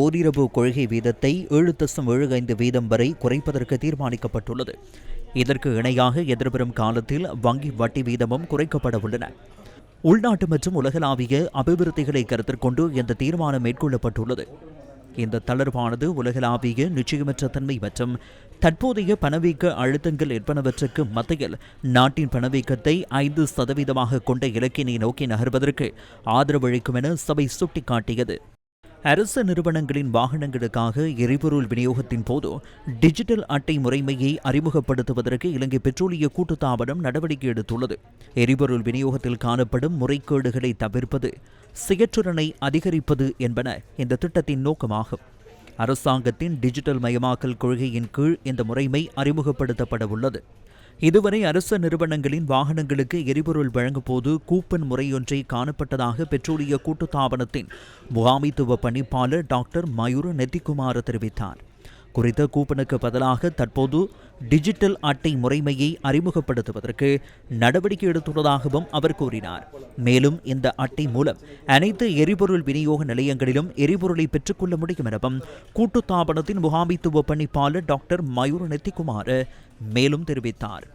ஓரிரவு கொள்கை வீதத்தை ஏழு தசம் ஏழு ஐந்து வீதம் வரை குறைப்பதற்கு தீர்மானிக்கப்பட்டுள்ளது. இதற்கு இணையாக எதிர்வரும் காலத்தில் வங்கி வட்டி வீதமும் குறைக்கப்பட உள்ளன. உள்நாட்டு மற்றும் உலகளாவிய அபிவிருத்திகளை கருத்தில் கொண்டு இந்த தீர்மானம் மேற்கொள்ளப்பட்டுள்ளது. இந்த தளர்வானது உலகளாவிய நிச்சயமற்ற தன்மை மற்றும் தற்போதைய பணவீக்க அழுத்தங்கள் என்பனவற்றுக்கு மத்தியில் நாட்டின் பணவீக்கத்தை ஐந்து சதவீதமாக கொண்ட இலக்கினை நோக்கி நகர்வதற்கு ஆதரவளிக்கும் என சபை சுட்டிக்காட்டியது. அரசு நிறுவனங்களின் வாகனங்களுக்காக எரிபொருள் விநியோகத்தின் போது டிஜிட்டல் அட்டை முறைமையை அறிமுகப்படுத்துவதற்கு இலங்கை பெட்ரோலிய கூட்டுத்தாபனம் நடவடிக்கை எடுத்துள்ளது. எரிபொருள் விநியோகத்தில் காணப்படும் முறைகேடுகளை தவிர்ப்பது செயற்றுறனை அதிகரிப்பது என்பன இந்த திட்டத்தின் நோக்கமாகும். அரசாங்கத்தின் டிஜிட்டல் மயமாக்கல் கொள்கையின் கீழ் இந்த முறைமை அறிமுகப்படுத்தப்பட உள்ளது இதுவரை அரசு நிறுவனங்களின் வாகனங்களுக்கு எரிபொருள் வழங்கும் போது கூப்பன் முறையொன்றை காணப்பட்டதாக பெட்ரோலிய கூட்டுத்தாபனத்தின் முகாமைத்துவ பணிப்பாளர் டாக்டர் மயூர் நெத்திக்குமார் தெரிவித்தார். குறித்த கூப்பனுக்கு பதிலாக தற்போது டிஜிட்டல் அட்டை முறைமையை அறிமுகப்படுத்துவதற்கு நடவடிக்கை எடுத்துள்ளதாகவும் அவர் கூறினார். மேலும் இந்த அட்டை மூலம் அனைத்து எரிபொருள் விநியோக நிலையங்களிலும் எரிபொருளை பெற்றுக்கொள்ள முடியும் எனவும் கூட்டுத்தாபனத்தின் முகாமைத்துவ பணிப்பாளர் டாக்டர் மயூர் நெத்திக்குமார் மேலும் தெரிவித்தார்.